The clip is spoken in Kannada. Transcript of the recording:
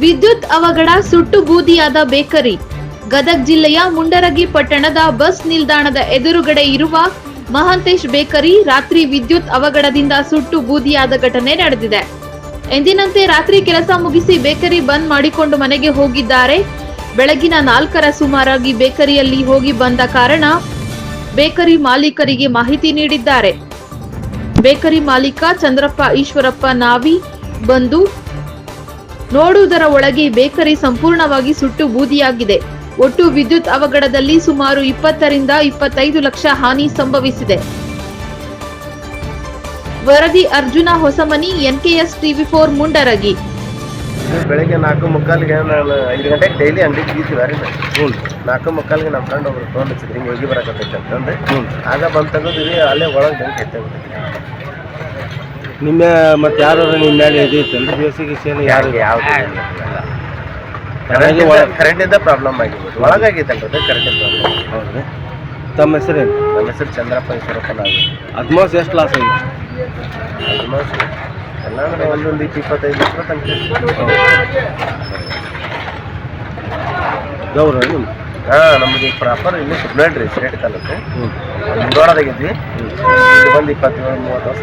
ವಿದ್ಯುತ್ ಅವಘಡ, ಸುಟ್ಟು ಬೂದಿಯಾದ ಬೇಕರಿ. ಗದಗ್ ಜಿಲ್ಲೆಯ ಮುಂಡರಗಿ ಪಟ್ಟಣದ ಬಸ್ ನಿಲ್ದಾಣದ ಎದುರುಗಡೆ ಇರುವ ಮಹಾಂತೇಶ್ ಬೇಕರಿ ರಾತ್ರಿ ವಿದ್ಯುತ್ ಅವಘಡದಿಂದ ಸುಟ್ಟು ಬೂದಿಯಾದ ಘಟನೆ ನಡೆದಿದೆ. ಎಂದಿನಂತೆ ರಾತ್ರಿ ಕೆಲಸ ಮುಗಿಸಿ ಬೇಕರಿ ಬಂದ್ ಮಾಡಿಕೊಂಡು ಮನೆಗೆ ಹೋಗಿದ್ದಾರೆ. ಬೆಳಗಿನ ನಾಲ್ಕರ ಸುಮಾರಾಗಿ ಬೇಕರಿಯಲ್ಲಿ ಹೋಗಿ ಬಂದ ಕಾರಣ ಬೇಕರಿ ಮಾಲೀಕರಿಗೆ ಮಾಹಿತಿ ನೀಡಿದ್ದಾರೆ. ಬೇಕರಿ ಮಾಲೀಕ ಚಂದ್ರಪ್ಪ ಈಶ್ವರಪ್ಪ ನಾವಿ ಬಂದು ನೋಡುವುದರ ಒಳಗೆ ಬೇಕರಿ ಸಂಪೂರ್ಣವಾಗಿ ಸುಟ್ಟು ಬೂದಿಯಾಗಿದೆ. ಒಟ್ಟು ವಿದ್ಯುತ್ ಅವಘಡದಲ್ಲಿ ಸುಮಾರು ಇಪ್ಪತ್ತರಿಂದ ಇಪ್ಪತ್ತೈದು ಲಕ್ಷ ಹಾನಿ ಸಂಭವಿಸಿದೆ. ವರದಿ Arjuna Hosamani, NKS TV four Mundaragi. ಬೆಳಗ್ಗೆ ನಾಲ್ಕು ಮುಕ್ಕಾಲಿಗೆ ನಾನು ಐದು ಗಂಟೆಗೆ ಡೈಲಿ ಅಂಗಡಿಗೆ ಗೀತೀವಿ ರೀ ಹ್ಞೂ ನಾಲ್ಕು ಮುಕ್ಕಾಲಿಗೆ ನಮ್ಮ ಫ್ರೆಂಡ್ ಒಬ್ರು ಫೋನ್ ಹಿಂಗೆ ಹೋಗಿ ಬರಕತ್ತೈತೆ ಅಂತಂದು. ಆಗ ಬಂದು ತಗೋದಿರಿ ಅಲ್ಲೇ ಒಳಗೆ ಬೆಂಕಿ ಐತೆ ನಿಮ್ಮ ಮತ್ತೆ ಯಾರು ನಿಮ್ಮ ಮೇಲೆ ಇದೈತೇನ್ರಿ ಬೇಸಿಗೆ ಗೀಸಿಗೆ ಯಾರು ಯಾವ್ದು ಚೆನ್ನಾಗಿ ಕರೆಂಟಿಂದ ಪ್ರಾಬ್ಲಮ್ ಆಗಿರ್ಬೋದು. ಒಳಗಾಗಿತ್ತಲ್ಲ ಅದು? ಕರೆಂಟಿಂದ ಪ್ರಾಬ್ಲಮ್ ಹೌದ್ರಿ. ತಮ್ಮ ಹೆಸರೇನು ನಮ್ಮ ಹೆಸರು ಚಂದ್ರಪ್ಪ ಈಶ್ವರಪ್ಪನ ಅದ್ಮಾಸ್ ಎಷ್ಟು ಲಾಸ್ ಆಗಿದೆ? ಆಲ್ಮೋಸ್ಟ್ ಎಲ್ಲ ಅಂದ್ರೆ ಒಂದೊಂದು ಇಪ್ಪ ಇಪ್ಪತ್ತೈದು ಲಕ್ಷ ತನಕ ಗೌರ ನಿಮ್ಮ ಹಾಂ ನಮಗೆ ಪ್ರಾಪರ್ ಇಲ್ಲಿ ಸುಬ್ನಾಡ್ ರೀ ಸ್ಟೇಟ್ ತಾಲೂಕು ಮುಂದೋಡದಾಗಿದ್ವಿ ಇಲ್ಲಿ ಬಂದು ಇಪ್ಪತ್ತೇಳು ಮೂವತ್ತು ವರ್ಷ